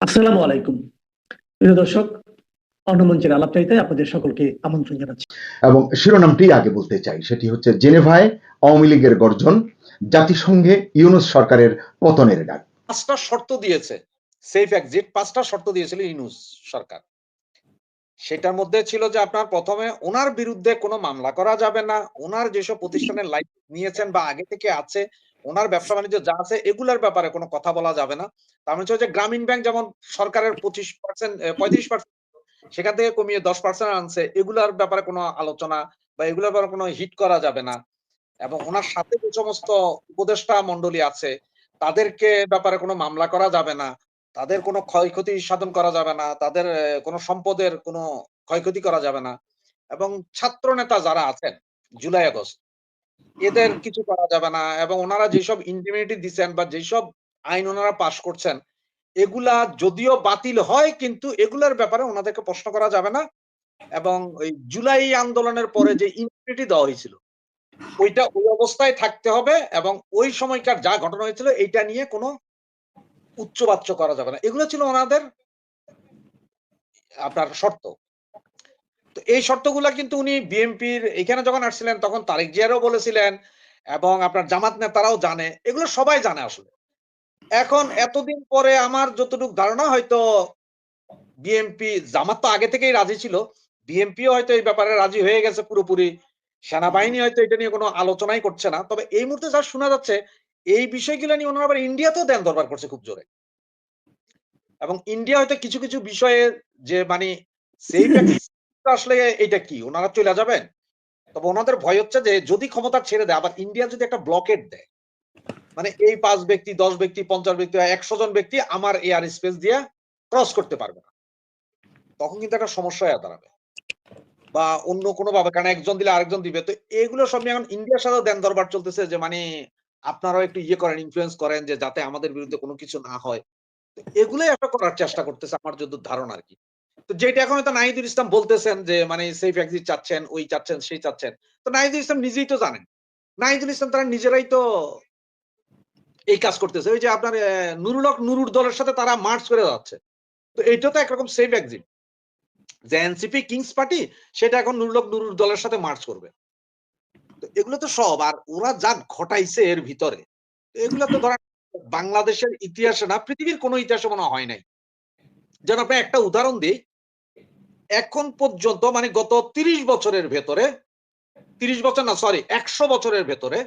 আসসালামু আলাইকুম। প্রিয় দর্শক অন্নমঞ্চের আলাপচাইতে আপনাদের সকলকে আমন্ত্রণ জানাচ্ছি। এবং শিরোনামটি আগে বলতে চাই সেটি হচ্ছে জেনেভায় আওয়ামী লীগের গর্জন জাতিসংঘে ইউনুস সরকারের পতনের ডাক। পাঁচটা শর্ত দিয়েছে সেফ এক্সিট পাঁচটা শর্ত দিয়েছিল ইনুস সরকার। সেটার মধ্যে ছিল যে আপনার প্রথমে ওনার বিরুদ্ধে কোনো মামলা করা যাবে না ওনার যেসব প্রতিষ্ঠানের লাইসেন্স নিয়েছেন বা আগে থেকে আছে ওনার ব্যবসা বাণিজ্য যা আছে, এগুলোর ব্যাপারে কোনো কথা বলা যাবে না। তার মানে হচ্ছে গ্রামীণ ব্যাংক যেমন সরকারের পঁচিশ পার্সেন্ট পঁয়ত্রিশ পার্সেন্ট সেখান থেকে কমিয়ে দশ পার্সেন্ট আনছে, এগুলার ব্যাপারে কোনো আলোচনা বা এগুলোর ব্যাপারে কোনো হিট করা যাবে না। এবং ওনার সাথে যে সমস্ত উপদেষ্টা মন্ডলী আছে, তাদেরকে ব্যাপারে কোনো মামলা করা যাবে না, তাদের কোনো ক্ষয়ক্ষতি সাধন করা যাবে না, তাদের কোনো সম্পদের কোনো ক্ষয়ক্ষতি করা যাবে না। এবং ছাত্র নেতা যারা আছেন, জুলাই আগস্ট এদের কিছু করা যাবে না এবং ওনারা যেসব ইন্ডিমিউনিটি দিচ্ছেন বা যেসব আইন ওনারা পাশ করছেন এগুলা যদিও বাতিল হয় কিন্তু এগুলার ব্যাপারে ওনাদেরকে প্রশ্ন করা যাবে না এবং ওই জুলাই আন্দোলনের পরে যে ইমিউনিটি দেওয়া হয়েছিল ওইটা ওই অবস্থায় থাকতে হবে এবং ওই সময়কার যা ঘটনা হয়েছিল এইটা নিয়ে কোনো উচ্চবাচ্য করা যাবে না। এগুলো ছিল ওনাদের আপনার শর্ত। তো এই শর্তগুলা কিন্তু উনি বিএনপির, এখানে যখন আসছিলেন তখন তারেক জিয়ারও বলেছিলেন এবং আপনার জামাত নেতারাও জানে। এগুলো সবাই জানে আসলে। এখন এতদিন পরে আমার যতটুকু ধারণা হয়তো বিএনপি, জামাত তো আগে থেকেই রাজি ছিল। বিএনপিও হয়তো এই ব্যাপারে রাজি হয়ে গেছে পুরোপুরি। সেনাবাহিনী হয়তো এটা নিয়ে কোনো আলোচনাই করছে না। তবে এই মুহূর্তে যা শোনা যাচ্ছে, এই বিষয়গুলো নিয়ে ওনারা আবার ইন্ডিয়াতেও দেন দরবার করছে খুব জোরে। এবং ইন্ডিয়া হয়তো কিছু কিছু বিষয়ে যে মানে সেই আসলে এটা কি? ওনারা চলে যাবেন? তবে ওনাদের ভয় হচ্ছে যে যদি ক্ষমতা ছেড়ে দেয়, আবার ইন্ডিয়া যদি একটা ব্লকেট দেয় মানে এই পাঁচ ব্যক্তি, দশ ব্যক্তি, পঞ্চাশ ব্যক্তি একশো জন ব্যক্তি আমার এয়ার স্পেস দিয়ে ক্রস করতে পারবে না। তখন কিন্তু একটা সমস্যা দাঁড়াবে। বা অন্য কোনো ভাবে কারণ একজন দিলে আরেকজন দিবে। তো এগুলো সব নিয়ে এখন ইন্ডিয়ার সাথেও দেন দরবার চলতেছে যে মানে আপনারাও একটু ইয়ে করেন ইনফ্লুয়েন্স করেন যে, যাতে আমাদের বিরুদ্ধে কোনো কিছু না হয়। এগুলোই একটা করার চেষ্টা করতেছে আমার যত ধারণা আর কি। তো যেটা এখন হয়তো নাহিদুল ইসলাম বলতেছেন যে মানে সেফ এক্সিট চাচ্ছেন, ওই চাচ্ছেন, সেই চাচ্ছেন। তো নাহিদুল ইসলাম নিজেই তো জানেন। নাহিদুল ইসলাম তারা নিজেরাই তো এই কাজ করতেছে। ওই যে আপনার নুরুল হক নুরুর দলের সাথে তারা মার্চ করে যাচ্ছে। তো এইটা তো একরকম সেফ এক্সিট যে এনসিপি, কিংস পার্টি, সেটা এখন নুরুল হক নুরুর দলের সাথে মার্চ করবে। তো এগুলো তো সব, আর ওরা যা ঘটাইছে এর ভিতরে, এগুলো তো ধরেন বাংলাদেশের ইতিহাসে না, পৃথিবীর কোনো ইতিহাসে মনে হয় নাই। যেন আপনি একটা উদাহরণ দিই এখন পর্যন্ত মানে গত তিরিশ বছরের ভেতরে, তিরিশ বছর না সরি একশো বছরের ভেতরে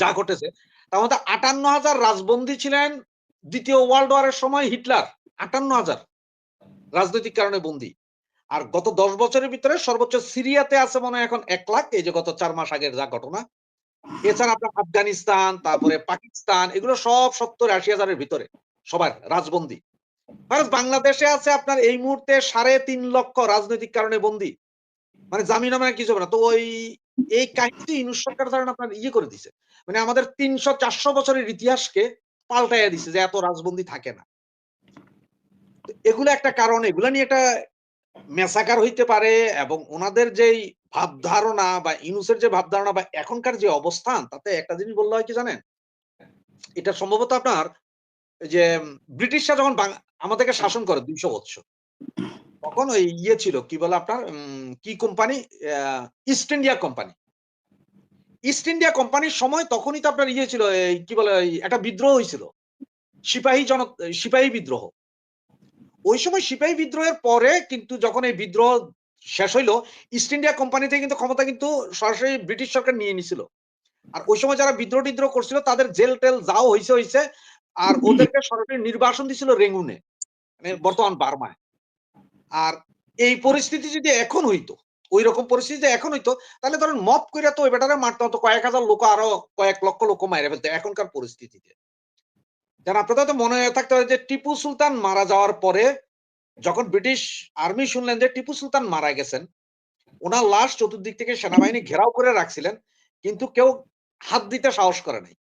যা ঘটেছে, তার মধ্যে আটান্ন হাজার রাজবন্দী ছিলেন দ্বিতীয় ওয়ার্ল্ড ওয়ারের সময় হিটলার, আটান্ন হাজার রাজনৈতিক কারণে বন্দী। আর গত দশ বছরের ভিতরে সর্বোচ্চ সিরিয়াতে আছে মনে হয় এখন এক লাখ, এই যে গত চার মাস আগের যা ঘটনা। এছাড়া আপনার আফগানিস্তান, তারপরে পাকিস্তান, এগুলো সব সত্তর আশি হাজারের ভিতরে সবার রাজবন্দী। মানে বাংলাদেশে আছে আপনার এই মুহূর্তে সাড়ে তিন লক্ষ রাজনৈতিক কারণে বন্দি। মানে জামিন মানে কিছু হবে না। তো ওই, এই কাহিনী ইনুস সরকার ধরেন আপনার ইয়ে করে দিছে। মানে আমাদের তিনশো চারশো বছরের ইতিহাসকে পাল্টাইয়া দিছে যে এত রাজবন্দী থাকে না। এগুলো একটা কারণ, এগুলো নিয়ে একটা মেসাকার হইতে পারে এবং ওনাদের যেই ভাবধারণা বা ইনুসের যে ভাবধারণা বা এখনকার যে অবস্থান, তাতে একটা জিনিস বললে হয় কি জানেন? এটা সম্ভবত আপনার, যে ব্রিটিশরা যখন আমাদেরকে শাসন করে দুইশো বৎসর। তখন ওই ইয়ে ছিল, কি বলে আপনার? কি company? East India Company East India কোম্পানির সময় তখনই তো আপনার ইয়ে ছিল কি বলে একটা বিদ্রোহ হয়েছিল। সিপাহী জন, সিপাহী বিদ্রোহ। ওই সময় সিপাহী বিদ্রোহের পরে কিন্তু যখন এই বিদ্রোহ শেষ হইল ইস্ট ইন্ডিয়া কোম্পানিতে কিন্তু ক্ষমতা কিন্তু সরাসরি ব্রিটিশ সরকার নিয়ে নিছিল। আর ওই সময় যারা বিদ্রোহ টিদ্রোহ করছিল, তাদের জেল টেল যাও হয়েছে হয়েছে আর ওদেরকে সরাসরি নির্বাসন দিছিল রেঙ্গুনে। মানে বর্তমান বার্মায়। আর এই পরিস্থিতি যদি এখন হইতো ওই রকম পরিস্থিতি এখন হইতো, তাহলে ধরেন মপ করে তো ওই বেটারে মারতে হতো, কয়েক হাজার লোক আরও কয়েক লক্ষ লোক মাইরে ফেলতো এখনকার পরিস্থিতিতে। যেন আপনাদের তো মনে থাকতে হবে যে টিপু সুলতান মারা যাওয়ার পরে যখন ব্রিটিশ আর্মি শুনলেন যে টিপু সুলতান মারা গেছেন, ওনার লাশ চতুর্দিক থেকে সেনাবাহিনী ঘেরাও করে রাখছিলেন, কিন্তু কেউ হাত দিতে সাহস করে নাই।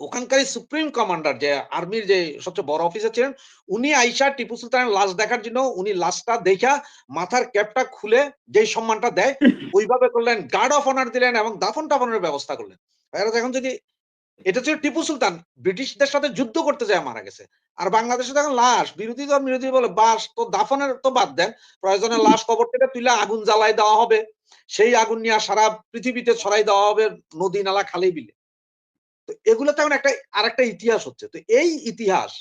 ওখানকার সুপ্রিম কমান্ডার যে আর্মির যে সবচেয়ে বড় অফিসার ছিলেন উনি আইসা টিপু সুলতানের লাশ দেখার জন্য উনি লাশটা দেখা মাথার ক্যাপটা খুলে যেই সম্মানটা দেয় ওইভাবে করলেন গার্ড অফ অনার দিলেন এবং দাফন টাফনের ব্যবস্থা করলেন। এখন যদি এটা ছিল টিপু সুলতান ব্রিটিশদের সাথে যুদ্ধ করতে যায় মারা গেছে। আর বাংলাদেশে দেখেন লাশ বিরোধী দল বিরোধী বলে বাস তো দাফনের তো বাদ দেন প্রয়োজনে লাশ কবর থেকে তুলে আগুন জ্বালাই দেওয়া হবে। সেই আগুন নিয়ে সারা পৃথিবীতে ছড়াই দেওয়া হবে নদী নালা খালি বিলে। তো এগুলো তেমন একটা আর একটা ইতিহাস হচ্ছে। তো এই ইতিহাস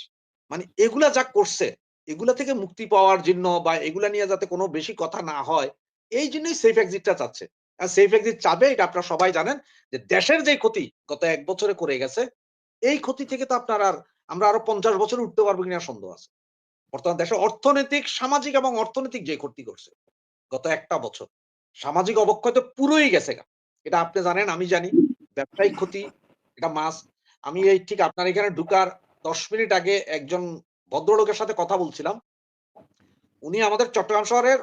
মানে এগুলা যা করছে, এগুলা থেকে মুক্তি পাওয়ার জন্য বা এগুলা নিয়ে যাতে কোনো বেশি কথা না হয়, এই জন্যই সেফ এক্সিটটা চাচ্ছে। আর সেফ এক্সিট চাবে, এটা আপনারা সবাই জানেন, যে দেশের যে ক্ষতি গত এক বছরে করে গেছে, এই ক্ষতি থেকে তো আপনার আর, আমরা আরও পঞ্চাশ বছর উঠতে পারব কিনা সন্দেহ আছে। বর্তমান দেশে অর্থনৈতিক, সামাজিক এবং অর্থনৈতিক যে ক্ষতি করছে, গত একটা বছর, সামাজিক অবক্ষয় তো পুরোই গেছে এটা আপনি জানেন, আমি জানি, ব্যবসায়িক ক্ষতি এটা মাস আমি এই ঠিক আপনার এখানে ঢুকার দশ মিনিট আগে একজন ভদ্রলোকের সাথে কথা বলছিলাম। উনি আমাদের চট্টগ্রাম শহরের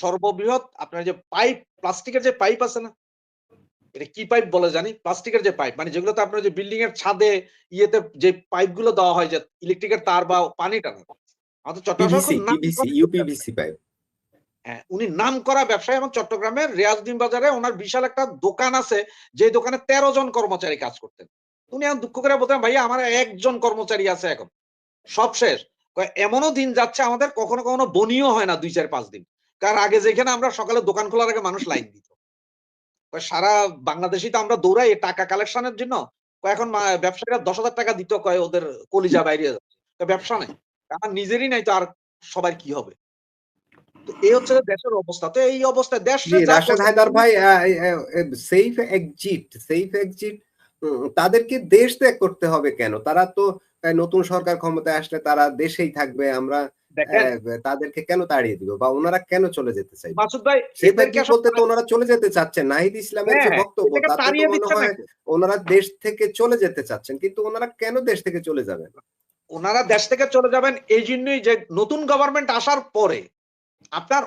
সর্ববৃহৎ আপনার যে পাইপ প্লাস্টিকের যে পাইপ আছে না এটা কি পাইপ বলে জানি? প্লাস্টিকের যে পাইপ মানে যেগুলোতে আপনার যে বিল্ডিং এর ছাদে ইয়েতে যে পাইপগুলো দেওয়া হয় যে ইলেকট্রিকের তার বা পানি টানা আমাদের চট্টগ্রাম ইউপিভিসি পাইপ উনি নাম করা ব্যবসায়ী এবং চট্টগ্রামের রিয়াজউদ্দিন বাজারে ওনার বিশাল একটা দোকান আছে, যে দোকানে তেরো জন কর্মচারী কাজ করতেন। উনি এখন দুঃখ করে বলতেন, ভাইয়া, আমার একজন কর্মচারী আছে এখন। সব শেষ। এমনও দিন যাচ্ছে আমাদের কখনো কখনো বনিও হয় না দুই, চার, পাঁচ দিন। কারণ আগে যেখানে আমরা সকালে দোকান খোলার আগে মানুষ লাইন দিত। সারা বাংলাদেশি তো আমরা দৌড়াই টাকা কালেকশনের জন্য। এখন ব্যবসায়ীরা দশ হাজার টাকা দিত, কয়, ওদের কলিজা বাইরে যাচ্ছে। ব্যবসা নেই। আমার নিজেরই নাই তো আর সবার কি হবে? এই হচ্ছে দেশের অবস্থা। তো এই অবস্থায় দেশ রাশেদ হায়দার ভাই সেফ এক্সিট সেফ এক্সিট তাদেরকে দেশ ত্যাগ করতে হবে কেন? তারা তো নতুন সরকার ক্ষমতায় আসলে তারা দেশেই থাকবে আমরা তাদেরকে কেন তাড়িয়ে দিব? বা ওনারা কেন চলে যেতে চাইবে? মাসুদ ভাই সেফ এদেরকে বলতে তো ওনারা চলে যেতে চাচ্ছেন নাহিদ ইসলামের যে হ্যাঁ, বক্তব্য তাতে মনে হয় ওনারা দেশ থেকে চলে যেতে চাচ্ছেন কিন্তু ওনারা কেন দেশ থেকে চলে যাবেন? ওনারা দেশ থেকে চলে যাবেন এই জন্যই যে নতুন গভর্নমেন্ট আসার পরে আপনার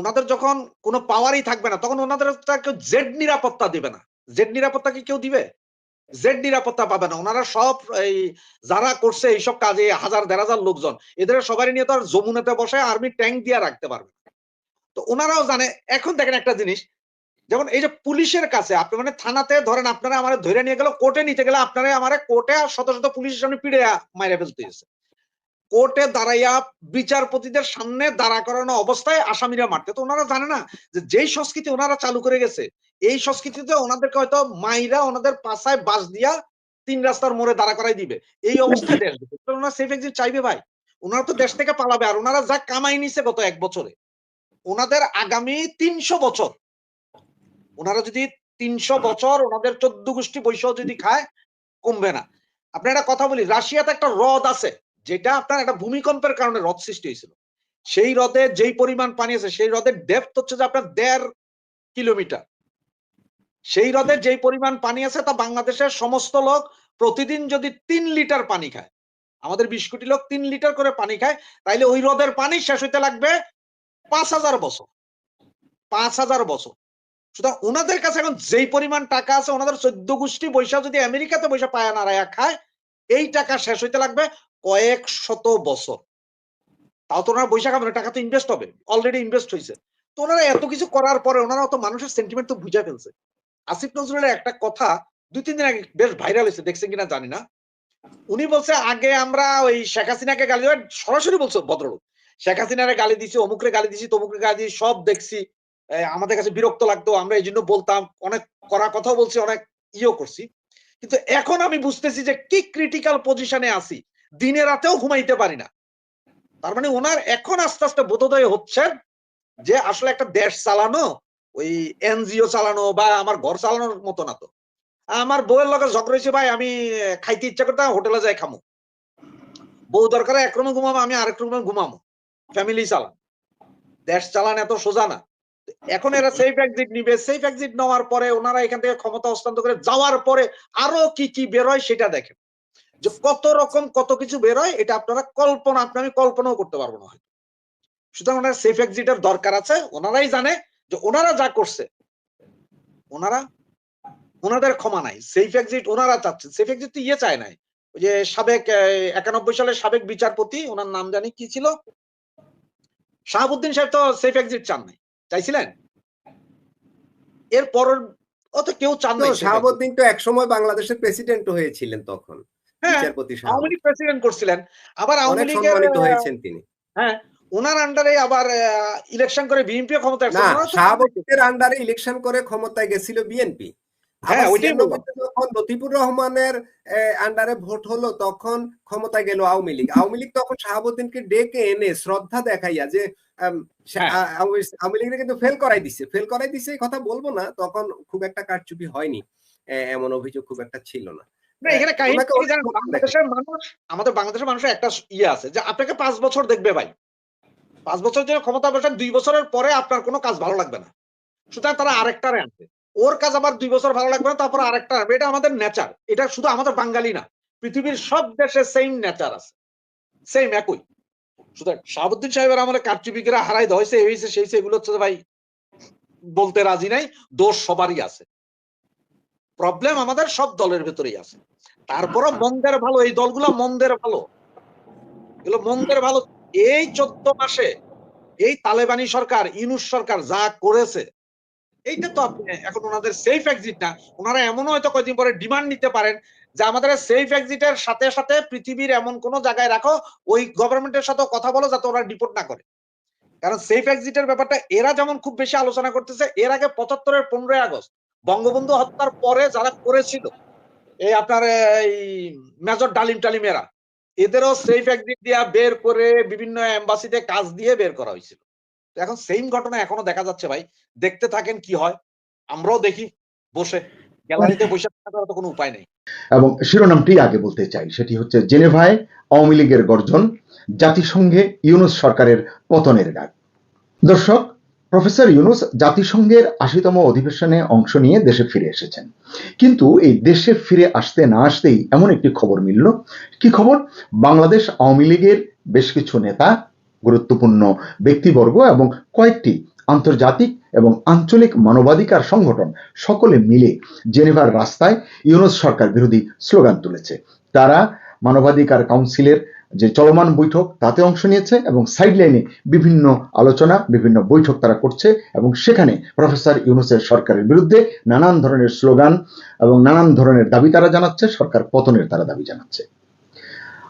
ওনাদের যখন কোনো পাওয়ারই থাকবে না, তখন ওনাদের কেউ জেড নিরাপত্তা দিবে না। জেড নিরাপত্তা কি কেউ দিবে? জেড নিরাপত্তা পাবে না। ওনারা সব এই যারা করছে এইসব কাজে হাজার, দেড় হাজার লোকজন, এদের সবারই নিয়ে তো আর যমুনাতে বসে আর্মি ট্যাঙ্ক দিয়ে রাখতে পারবে তো ওনারাও জানে, এখন দেখেন একটা জিনিস, যেমন এই যে পুলিশের কাছে, আপনি মানে থানাতে ধরেন আপনারা আমার ধরে নিয়ে গেল কোর্টে নিতে গেলে আপনারা আমার কোর্টে শত শত পুলিশের সামনে পিড়ে মাইরে ফেলতে কোর্টে দাঁড়াইয়া বিচারপতিদের সামনে দাঁড়া করানো অবস্থায় আসামিরা মারতে। তো ওনারা জানে না যে যেই সংস্কৃতি ওনারা চালু করে গেছে, এই সংস্কৃতিতে ওনাদেরকে হয়তো মাইরা ওনাদের পাশায় বাস দিয়া তিন রাস্তার মোড়ে দাঁড়া করাই দিবে। এই অবস্থায় দেশ। ওনারা সেফ এক্সিট চাইবে ভাই। ওনারা তো দেশ থেকে পালাবে। আর ওনারা যা কামাই নিছে গত এক বছরে, ওনাদের আগামী তিনশো বছর, ওনারা যদি তিনশো বছর ওনাদের চোদ্দ গোষ্ঠী বৈশ্য যদি খায়, কমবে না। আপনি একটা কথা বলি, রাশিয়াতে একটা হ্রদ আছে। যেটা আপনার একটা ভূমিকম্পের কারণে হ্রদ সৃষ্টি হয়েছিল। সেই হ্রদে যেই পরিমাণ পানি আছে, সেই হ্রদের ডেপথ হচ্ছে যে আপনার দেড় কিলোমিটার। সেই হ্রদের যেই পরিমাণ পানি আছে, তা বাংলাদেশের সমস্ত লোক প্রতিদিন যদি তিন লিটার পানি খায়, আমাদের বিশ কোটি লোক তিন লিটার করে পানি খায়, তাইলে ওই হ্রদের পানি শেষ হইতে লাগবে পাঁচ হাজার বছর। পাঁচ হাজার বছর। সুতরাং ওনাদের কাছে এখন যেই পরিমাণ টাকা আছে, ওনাদের চোদ্দ গোষ্ঠী বৈশা যদি আমেরিকাতে বৈশা পায়া নাড়ায়া খায়, এই টাকা শেষ হইতে লাগবে কয়েক শত বছর। তাও তো ওনারা বৈশাখ খাবে টাকা তো ইনভেস্ট হবে। অলরেডি ইনভেস্ট হয়েছে তো ওনারা এত কিছু করার পরে ওনারা তো মানুষের সেন্টিমেন্ট তো বুঝে ফেলছে। আসিফ নজরুলের একটা কথা দুই তিন দিন আগে বেশ ভাইরাল হয়েছে, দেখছেন কিনা জানি না। উনি বলছে, আগে আমরা ওই শেখ হাসিনাকে গালি দেওয়ার সরাসরি বলছে ভদ্রলোক। শেখ হাসিনারে গালি দিছি, অমুকরে গালি দিছি, তমুকরে গালি দিছি, সব দেখছি। আমাদের কাছে বিরক্ত লাগতো, আমরা এই জন্য বলতাম। অনেক করা কথা বলছি, অনেক ইয়েও করছি। কিন্তু এখন আমি বুঝতেছি যে কি ক্রিটিক্যাল পজিশনে আছি। দিনে রাতেও ঘুমাইতে পারি না। তার মানে ওনার এখন আস্তে আস্তে বোধোদয় হচ্ছে যে আসলে একটা দেশ চালানো, ওই এনজিও চালানো বা আমার ঘর চালানোর মতো না তো। আমার বউয়ের লগে ঝগড়া হয়েছে, ভাই, আমি খাইতে ইচ্ছা করতাম হোটেলে যাই খামো। বউ দরকার এক রুমে ঘুমাবো, আমি আরেক রুমে ঘুমামো ফ্যামিলি চালান। দেশ চালান এত সোজা না। এখন এরা সেফ এক্সিট নিবে। সেফ এক্সিট নেওয়ার পরে ওনারা এখান থেকে ক্ষমতা হস্তান্তর করে যাওয়ার পরে আরও কি কি বেরোয় সেটা দেখেন। যে কত রকম কত কিছু বেরোয় এটা আপনারা কল্পনা আপনি আমি কল্পনাও করতে পারব না হয়তো। সুতরাং ওনার সেফ এক্সিটের দরকার আছে। ওনারাই জানে যে ওনারা যা করছে ওনারা ওনাদের ক্ষমা নাই। সেফ এক্সিট ওনারা চাচ্ছেন সেফ এক্সিট তো ইয়ে চায় নাই। ওই যে সাবেক একানব্বই সালের সাবেক বিচারপতি ওনার নাম জানি কি ছিল? শাহাবুদ্দিন সাহেব তো সেফ এক্সিট চান নাই। চাইছিলেন? এর পরের ও তো কেউ চান নাই শাহাবুদ্দিন তো একসময় বাংলাদেশের প্রেসিডেন্ট হয়েছিলেন তখন। হ্যাঁ বিচারপতি আওয়ামী লীগ প্রেসিডেন্ট করছিলেন। আবার আওয়ামী লীগের হয়েছেন তিনি। হ্যাঁ ওনার আন্ডারে আবার ইলেকশন করে বিএনপি ক্ষমতা না ওনারা আন্ডারে ইলেকশন করে ক্ষমতায় গেছিল বিএনপি হ্যাঁ, যখন লতিফুর রহমানের আন্ডারে ভোট হলো তখন ক্ষমতায় গেল আওয়ামী লীগ। আওয়ামী লীগ তখন শাহাবুদ্দিনকে ডেকে এনে শ্রদ্ধা দেখাইয়া যে হ্যাঁ। আওয়ামী- লীগের কিন্তু ফেল করাই দিচ্ছে ফেল করাই দিচ্ছে এই কথা বলব না তখন খুব একটা কারচুপি হয়নি। এমন অভিযোগ খুব একটা ছিল না, এখানে। বাংলাদেশের মানুষ আমাদের বাংলাদেশের মানুষের একটা ইয়ে আছে যে আপনাকে পাঁচ বছর দেখবে ভাই। পাঁচ বছর ক্ষমতা বসেন দুই বছরের পরে আপনার কোনো কাজ ভালো লাগবে না। সুতরাং তারা আরেকটারে আনবে। ওর কাজ আবার দুই বছর ভালো লাগবে না তারপর আরেকটা আনবে। এটা আমাদের নেচার এটা শুধু আমাদের বাঙালি না পৃথিবীর সব দেশে সেম নেচার আছে। সেম একই। সুতরাং শাহাবুদ্দিন সাহেবের আমাদের কারচুপিকেরা হারাই দেওয়া হয়েছে এই হয়েছে সেই হয়েছে, এগুলো হচ্ছে ভাই বলতে রাজি নাই দোষ সবারই আছে। প্রবলেম আমাদের সব দলের ভেতরেই আছে। তারপরও মন্দের ভালো এই দলগুলো মন্দের ভালো। এগুলো মন্দের ভালো। এই চোদ্দ মাসে এই তালেবানি সরকার ইউনুস সরকার যা করেছে এইটা তো আপনি এখন ওনাদের সেফ এক্সিট না। ওনারা এমনও হয়তো কয়েকদিন পরে ডিমান্ড নিতে পারেন যে আমাদের সেফ এক্সিটের সাথে সাথে পৃথিবীর এমন কোন জায়গায় রাখো ওই গভর্নমেন্টের সাথে কথা বলো যাতে ওরা ডিপোর্ট না করে। কারণ সেফ এক্সিটের ব্যাপারটা এরা যেমন খুব বেশি আলোচনা করতেছে এর আগে পঁচাত্তরের পনেরোই আগস্ট বঙ্গবন্ধু হত্যার পরে যারা করেছিল, এই আপনার, এই মেজর ডালিম টালিম এরা এদেরও সেফ এক্সিট দিয়া বের করে বিভিন্ন এম্বাসিতে কাজ দিয়ে বের করা হয়েছিল। এখন সেম ঘটনা এখনও দেখা যাচ্ছে ভাই। দেখতে থাকেন কি হয়, আমরাও দেখি, বসে। গ্যালারিতে বসে থাকার তো কোনো উপায় নেই। এবং শিরোনামটি আগে বলতে চাই, সেটি হচ্ছে জেনেভায় আওয়ামী লীগের গর্জন, জাতিসংঘে ইউনুস সরকারের পতনের ডাক দর্শক প্রফেসর ইউনুস জাতিসংঘের আশিতম অধিবেশনে অংশ নিয়ে দেশে ফিরে এসেছেন। কিন্তু এই দেশে ফিরে আসতে না আসতেই এমন একটি খবর মিলল। কি খবর? বাংলাদেশ আওয়ামী লীগের বেশ কিছু নেতা, গুরুত্বপূর্ণ ব্যক্তিবর্গ এবং কয়েকটি আন্তর্জাতিক এবং আঞ্চলিক মানবাধিকার সংগঠন সকলে মিলে জেনেভার রাস্তায় ইউনুস সরকার বিরোধী স্লোগান তুলেছে। তারা মানবাধিকার কাউন্সিলের যে চলমান বৈঠক তাতে অংশ নিয়েছে এবং সাইডলাইনে বিভিন্ন আলোচনা, বিভিন্ন বৈঠক তারা করছে এবং সেখানে প্রফেসর ইউনুসের সরকারের বিরুদ্ধে নানান ধরনের স্লোগান এবং নানান ধরনের দাবি তারা জানাচ্ছে, সরকার পতনের তারা দাবি জানাচ্ছে।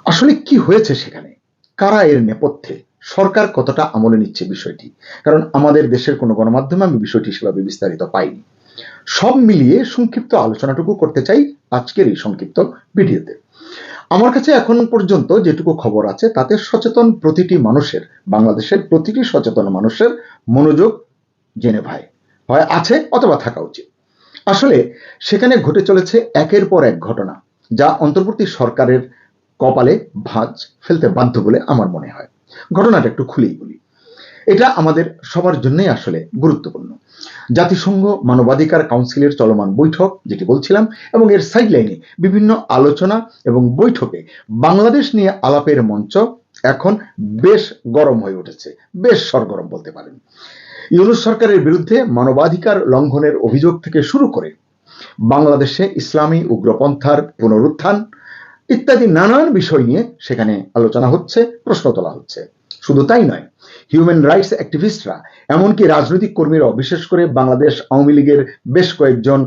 আসলে কি হয়েছে সেখানে? কারা এর নেপথ্যে? সরকার কতটা আমলে নিচ্ছে বিষয়টি? কারণ আমাদের দেশের কোনো গণমাধ্যমে আমি বিষয়টি সেভাবে বিস্তারিত পাইনি। সব মিলিয়ে সংক্ষিপ্ত আলোচনাটুকু করতে চাই আজকের এই সংক্ষিপ্ত ভিডিওতে। আমার কাছে এখন পর্যন্ত যেটুকু খবর আছে, তাতে সচেতন প্রতিটি মানুষের, বাংলাদেশের প্রতিটি সচেতন মানুষের মনোযোগ জেনে ভাই, হয় আছে অথবা থাকা উচিত। আসলে সেখানে ঘটে চলেছে একের পর এক ঘটনা, যা অন্তর্বর্তী সরকারের কপালে ভাঁজ ফেলতে বাধ্য বলে আমার মনে হয়। ঘটনাটা একটু খুলেই বলি। এটা আমাদের সবার জন্যই আসলে গুরুত্বপূর্ণ। জাতিসংঘ মানবাধিকার কাউন্সিলের চলমান বৈঠক, যেটি বলছিলাম, এবং এর সাইডলাইনে বিভিন্ন আলোচনা এবং বৈঠকে বাংলাদেশ নিয়ে আলাপের মঞ্চ এখন বেশ গরম হয়ে উঠেছে, বেশ সরগরম বলতে পারেন। ইউনুস সরকারের বিরুদ্ধে মানবাধিকার লঙ্ঘনের অভিযোগ থেকে শুরু করে বাংলাদেশে ইসলামী উগ্রপন্থার পুনরুত্থান ইত্যাদি নানান বিষয় নিয়ে সেখানে আলোচনা হচ্ছে, প্রশ্ন তোলা হচ্ছে। শুধু তাই নয় হিউম্যান রাইটস অ্যাক্টিভিস্টরা এমনকি রাজনৈতিক কর্মীরাও, বিশেষ করে বাংলাদেশ আওয়ামী লীগের বেশ কয়েকজন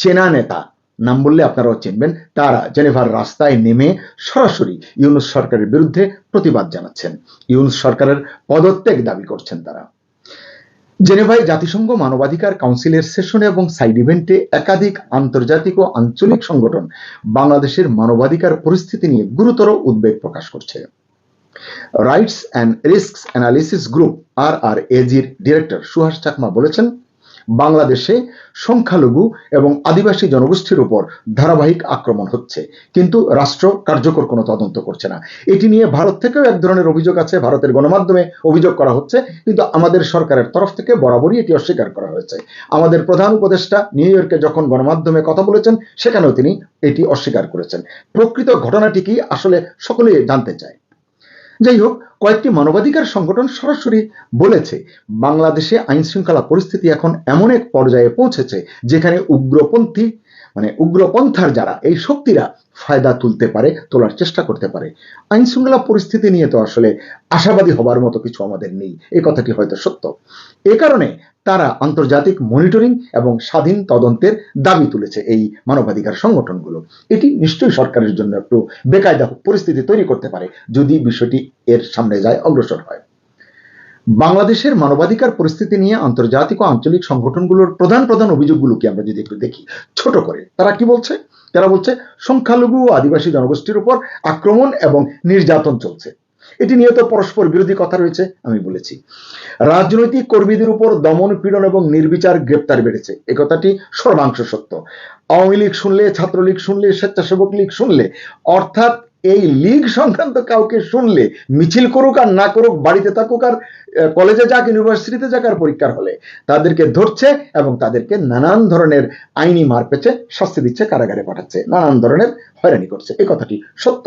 চেনা নেতা, নাম বললে আপনারাও চিনবেন, তারা জেনেভার রাস্তায় নেমে সরাসরি ইউনুস সরকারের বিরুদ্ধে প্রতিবাদ জানাচ্ছেন। ইউনুস সরকারের পদত্যাগ দাবি করছেন তারা। জেনেভায় জাতিসংঘ মানবাধিকার কাউন্সিলের সেশনে এবং সাইড ইভেন্টে একাধিক আন্তর্জাতিক ও আঞ্চলিক সংগঠন বাংলাদেশের মানবাধিকার পরিস্থিতি নিয়ে গুরুতর উদ্বেগ প্রকাশ করছে। Rights and risks analysis group R R এজির director Suhas Chakma বলেছেন, বাংলাদেশে সংখ্যালঘু এবং আদিবাসী জনগোষ্ঠীর উপর ধারাবাহিক আক্রমণ হচ্ছে, কিন্তু রাষ্ট্র কার্যকর কোনো তদন্ত করছে না। এটি নিয়ে ভারত থেকেও এক ধরনের অভিযোগ আছে, ভারতের গণমাধ্যমে অভিযোগ করা হচ্ছে, কিন্তু আমাদের সরকারের তরফ থেকে বরাবরই এটি অস্বীকার করা হয়েছে। আমাদের প্রধান উপদেষ্টা নিউ ইয়র্কে যখন গণমাধ্যমে কথা বলেছেন, সেখানেও তিনি এটি অস্বীকার করেছেন। প্রকৃত ঘটনাটি কি আসলে সকলেই জানতে চায়। যাই হোক কয়েকটি মানবাধিকার সংগঠন সরাসরি বলেছে, বাংলাদেশে আইন শৃঙ্খলা পরিস্থিতি এখন এমন এক পর্যায়ে পৌঁছেছে, যেখানে উগ্রপন্থী মানে উগ্রপন্থার যারা, এই শক্তিরা ফায়দা তুলতে পারে, তোলার চেষ্টা করতে পারে। আইন শৃঙ্খলা পরিস্থিতি নিয়ে তো আসলে আশাবাদী হবার মতো কিছু আমাদের নেই এই কথাটি হয়তো সত্য। এ কারণে তারা আন্তর্জাতিক মনিটরিং এবং স্বাধীন তদন্তের দাবি তুলেছে এই মানবাধিকার সংগঠনগুলো। এটি নিশ্চয়ই সরকারের জন্য একটু বেকায়দা পরিস্থিতি তৈরি করতে পারে, যদি বিষয়টি এর সামনে যায় অগ্রসর হয়। বাংলাদেশের মানবাধিকার পরিস্থিতি নিয়ে আন্তর্জাতিক ও আঞ্চলিক সংগঠনগুলোর প্রধান প্রধান অভিযোগগুলোকে আমরা যদি একটু দেখি, ছোট করে, তারা কি বলছে? তারা বলছে, সংখ্যালঘু আদিবাসী জনগোষ্ঠীর উপর আক্রমণ এবং নির্যাতন চলছে। এটি নিয়ে তো পরস্পর বিরোধী কথা রয়েছে, আমি বলেছি। রাজনৈতিক কর্মীদের উপর দমন পীড়ন এবং নির্বিচার গ্রেপ্তার বেড়েছে, এ কথাটি সর্বাংশ সত্য। আওয়ামী লীগ শুনলে, ছাত্রলীগ শুনলে, স্বেচ্ছাসেবক লীগ শুনলে, অর্থাৎ এই লিগ সংক্রান্ত কাউকে শুনলে মিছিল করুক আর না করুক, বাড়িতে থাকুক আর কলেজে যাক ইউনিভার্সিটিতে যাক আর পরীক্ষার হলে তাদেরকে ধরছে এবং তাদেরকে নানান ধরনের আইনি মার পেছে শাস্তি দিচ্ছে, কারাগারে পাঠাচ্ছে, নানান ধরনের হয়রানি করছে। এই কথাটি সত্য।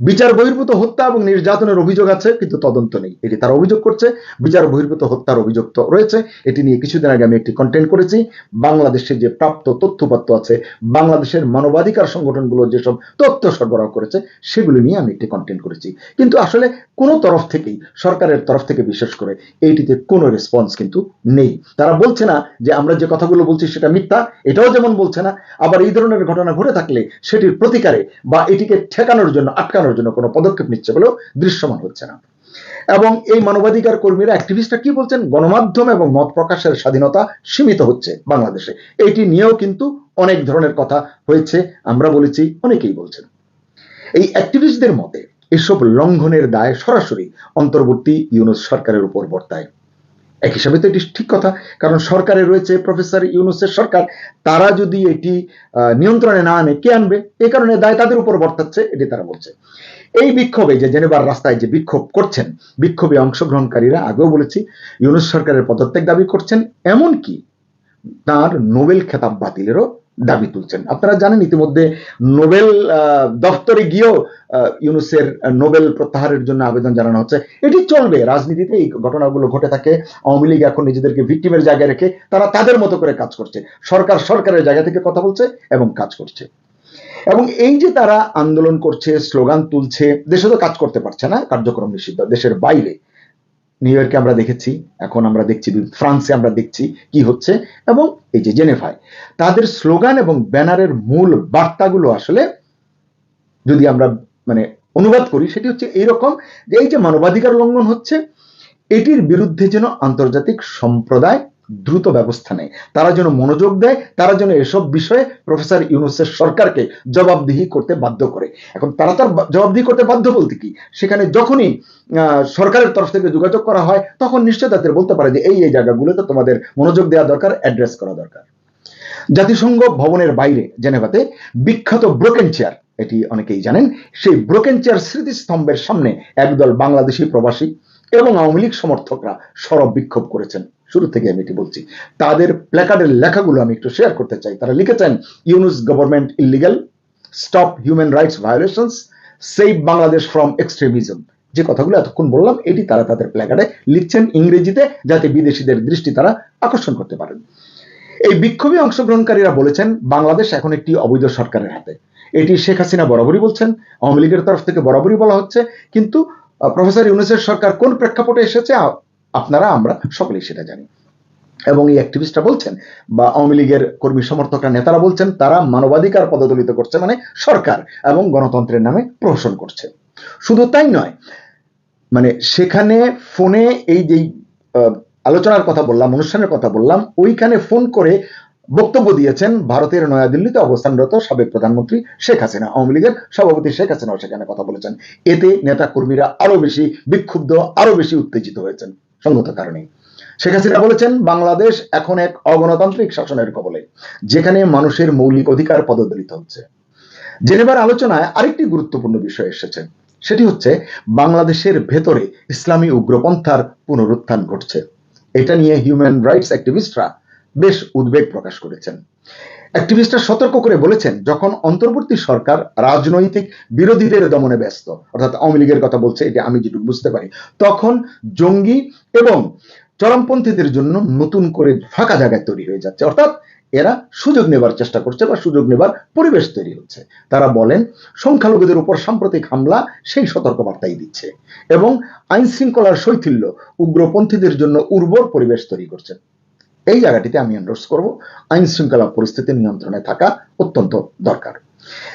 বিচার বহির্ভূত হত্যা এবং নির্যাতনের অভিযোগ আছে, কিন্তু তদন্ত নেই। এটি তারা অভিযোগ করছে, বিচার বহির্ভূত হত্যার অভিযোগ তো রয়েছে। এটি নিয়ে কিছুদিন আগে আমি একটি কন্টেন্ট করেছি। বাংলাদেশে যে প্রাপ্ত তথ্যপত্র আছে, বাংলাদেশের মানবাধিকার সংগঠনগুলো যেসব তথ্য সরবরাহ করেছে, সেগুলো নিয়ে আমি একটি কন্টেন্ট করেছি। কিন্তু আসলে কোনো তরফ থেকেই, সরকারের তরফ থেকে বিশেষ করে, এইটিতে কোনো রেসপন্স কিন্তু নেই। তারা বলছে না যে আমরা যে কথাগুলো বলছি সেটা মিথ্যা, এটাও যেমন বলছে না, আবার এই ধরনের ঘটনা ঘটে থাকলে সেটির প্রতিকারে বা এটিকে ঠেকানোর জন্য আটকানোর জন্য কোনো পদক্ষেপ নিচ্ছে বলেও দৃশ্যমান হচ্ছে না। এবং এই মানবাধিকার কর্মীরা অ্যাক্টিভিস্টরা কি বলছেন? গণমাধ্যম এবং মত প্রকাশের স্বাধীনতা সীমিত হচ্ছে বাংলাদেশে। এটি নিয়েও কিন্তু অনেক ধরনের কথা হয়েছে, আমরা বলেছি, অনেকেই বলছেন। এই অ্যাক্টিভিস্টদের মতে, এসব লঙ্ঘনের দায় সরাসরি অন্তর্বর্তী ইউনুস সরকারের উপর বর্তায়। এক হিসাবে তো এটি ঠিক কথা, কারণ সরকারে রয়েছে প্রফেসর ইউনুসের সরকার, তারা যদি এটি নিয়ন্ত্রণে না আনে কে আনবে? এ কারণে দায় তাদের উপর বর্তাচ্ছে, এটি তারা বলছে। এই বিক্ষোভে যে জেনেবার রাস্তায় যে বিক্ষোভ করছেন, বিক্ষোভে অংশগ্রহণকারীরা, আগেও বলেছি, ইউনুস সরকারের পদত্যাগ দাবি করছেন, এমনকি তার নোবেল খেতাব বাতিলেরও দাবি তুলছেন। আপনারা জানেন ইতিমধ্যে নোবেল আহ, দপ্তরে গিয়েও ইউনুসের নোবেল প্রত্যাহারের জন্য আবেদন জানানো হচ্ছে। এটি চলবে। রাজনীতিতে এই ঘটনাগুলো ঘটে থাকে। আওয়ামী লীগ এখন নিজেদেরকে ভিক্টিমের জায়গায় রেখে তারা তাদের মতো করে কাজ করছে। সরকার সরকারের জায়গা থেকে কথা বলছে এবং কাজ করছে। এবং এই যে তারা আন্দোলন করছে স্লোগান তুলছে দেশে তো কাজ করতে পারছে না কার্যক্রম নিষিদ্ধ। দেশের বাইরে নিউ ইয়র্কে আমরা দেখেছি, এখন আমরা দেখছি ফ্রান্সে আমরা দেখছি কি হচ্ছে, এবং এই যে জেনেভায় তাদের স্লোগান এবং ব্যানারের মূল বার্তাগুলো আসলে যদি আমরা মানে অনুবাদ করি, সেটি হচ্ছে এইরকম যে এই যে মানবাধিকার লঙ্ঘন হচ্ছে, এটির বিরুদ্ধে যেন আন্তর্জাতিক সম্প্রদায় দ্রুত ব্যবস্থা নেয়। তারা যেন মনোযোগ দেয়, তারা যেন এসব বিষয়ে প্রফেসর ইউনুসের সরকারকে জবাবদিহি করতে বাধ্য করে। এখন তারা তার জবাবদিহি করতে বাধ্য বলতে কি? সেখানে যখনই সরকারের তরফ থেকে যোগাযোগ করা হয়, তখন নিশ্চয় তাদের বলতে পারে যে এই এই জায়গাগুলোতে তোমাদের মনোযোগ দেওয়া দরকার অ্যাড্রেস করা দরকার। জাতিসংঘ ভবনের বাইরে, জেনেভাতে বিখ্যাত ব্রোকেন চেয়ার, এটি অনেকেই জানেন, সেই ব্রোকেন চেয়ার স্মৃতিস্তম্ভের সামনে একদল বাংলাদেশি প্রবাসী এবং আওয়ামী লীগ সমর্থকরা সরব বিক্ষোভ করেছেন। শুরু থেকে আমি এটি বলছি। তাদের প্ল্যাকার্ডের লেখাগুলো আমি একটু শেয়ার করতে চাই। তারা লিখেছেন Yunus government illegal stop human rights violations save Bangladesh from extremism যে কথাগুলো এতক্ষণ বললাম, এটি তারা তাদের প্ল্যাকার্ডে লিখছেন ইংরেজিতে, যাতে বিদেশিদের দৃষ্টি তারা আকর্ষণ করতে পারেন। এই বিক্ষোভে অংশগ্রহণকারীরা বলেছেন, বাংলাদেশ এখন একটি অবৈধ সরকারের হাতে। এটি শেখ হাসিনা বরাবরই বলছেন, আওয়ামী লীগের তরফ থেকে বরাবরই বলা হচ্ছে। কিন্তু প্রফেসর ইউনুসের সরকার কোন প্রেক্ষাপটে এসেছে আপনারা, আমরা সকলেই সেটা জানি। এবং এই অ্যাক্টিভিস্টরা বলছেন, বা আওয়ামী লীগের কর্মী সমর্থকরা, নেতারা বলছেন, তারা মানবাধিকার পদদলিত করছে মানে সরকার এবং গণতন্ত্রের নামে প্রহসন করছে। শুধু তাই নয় মানে সেখানে ফোনে এই যে আলোচনার কথা বললাম, অনুষ্ঠানের কথা বললাম, ওইখানে ফোন করে বক্তব্য দিয়েছেন ভারতের নয়াদিল্লিতে অবস্থানরত সাবেক প্রধানমন্ত্রী শেখ হাসিনা। আওয়ামী লীগের সভাপতি শেখ হাসিনাও সেখানে কথা বলেছেন। এতে নেতা কর্মীরা আরও বেশি বিক্ষুব্ধ আরও বেশি উত্তেজিত হয়েছেন। সঙ্গত কারণে। শেখ হাসিনা বলেছেন, বাংলাদেশ এখন এক অগণতান্ত্রিক শাসনের কবলে, যেখানে মানুষের মৌলিক অধিকার পদদলিত হচ্ছে। জেনেভার আলোচনায় আরেকটি গুরুত্বপূর্ণ বিষয় এসেছে। সেটি হচ্ছে, বাংলাদেশের ভেতরে ইসলামী উগ্রপন্থার পুনরুত্থান ঘটছে। এটা নিয়ে হিউম্যান রাইটস অ্যাক্টিভিস্টরা বেশ উদ্বেগ প্রকাশ করেছেন। অ্যাক্টিভিস্টরা সতর্ক করে বলেছেন, যখন অন্তর্বর্তী সরকার রাজনৈতিক বিরোধীদের দমনে ব্যস্ত, অর্থাৎ আওয়ামী লীগের কথা বলছে, এটা আমি যেটুকু বুঝতে পারি, তখন জঙ্গি এবং চরমপন্থীদের জন্য নতুন করে ফাঁকা জায়গায় তৈরি হয়ে যাচ্ছে। অর্থাৎ এরা সুযোগ নেবার চেষ্টা করছে বা সুযোগ নেবার পরিবেশ তৈরি হচ্ছে। তারা বলেন, সংখ্যালঘুদের উপর সাম্প্রতিক হামলা সেই সতর্কবার্তাই দিচ্ছে এবং আইন শৃঙ্খলার শৈথিল্য উগ্রপন্থীদের জন্য উর্বর পরিবেশ তৈরি করছে। এই জায়গাটিতে আমি এন্ডোর্স করব। আইন শৃঙ্খলা পরিস্থিতি নিয়ন্ত্রণে থাকা অত্যন্ত দরকার।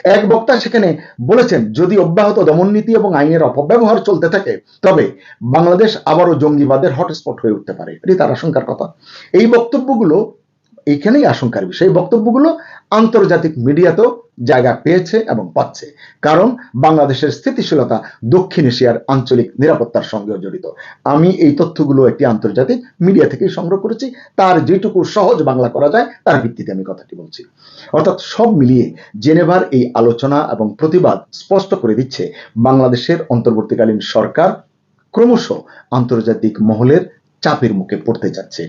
এক বক্তা সেখানে বলেছেন, যদি অব্যাহত দমননীতি এবং আইনের অপব্যবহার চলতে থাকে, তবে বাংলাদেশ আবারও জঙ্গিবাদের হটস্পট হয়ে উঠতে পারে। এটি তার আশঙ্কার কথা। এই বক্তব্যগুলো, এইখানেই আশঙ্কার বিষয়। এই বক্তব্যগুলো আন্তর্জাতিক মিডিয়াতেও জায়গা পেয়েছে এবং পাচ্ছে। কারণ বাংলাদেশের স্থিতিশীলতা দক্ষিণ এশিয়ার আঞ্চলিক নিরাপত্তার সঙ্গেও জড়িত। আমি এই তথ্যগুলো একটি আন্তর্জাতিক মিডিয়া থেকেই সংগ্রহ করেছি। তার যেটুকু সহজ বাংলা করা যায়, তার ভিত্তিতে আমি কথাটি বলছি। অর্থাৎ সব মিলিয়ে জেনেভার এই আলোচনা এবং প্রতিবাদ স্পষ্ট করে দিচ্ছে বাংলাদেশের অন্তর্বর্তীকালীন সরকার ক্রমশ আন্তর্জাতিক মহলের চাপের মুখে পড়তে যাচ্ছে।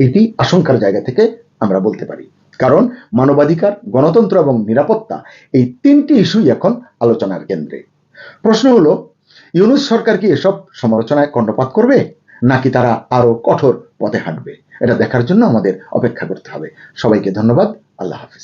এটি আশঙ্কার জায়গা থেকে আমরা বলতে পারি। কারণ মানবাধিকার, গণতন্ত্র এবং নিরাপত্তা এই তিনটি ইস্যুই এখন আলোচনার কেন্দ্রে। প্রশ্ন হলো, ইউনুস সরকার কি এসব সমালোচনায় কণ্ঠপাত করবে? নাকি তারা আরও কঠোর পথে হাঁটবে? এটা দেখার জন্য আমাদের অপেক্ষা করতে হবে। সবাইকে ধন্যবাদ। আল্লাহ হাফিজ।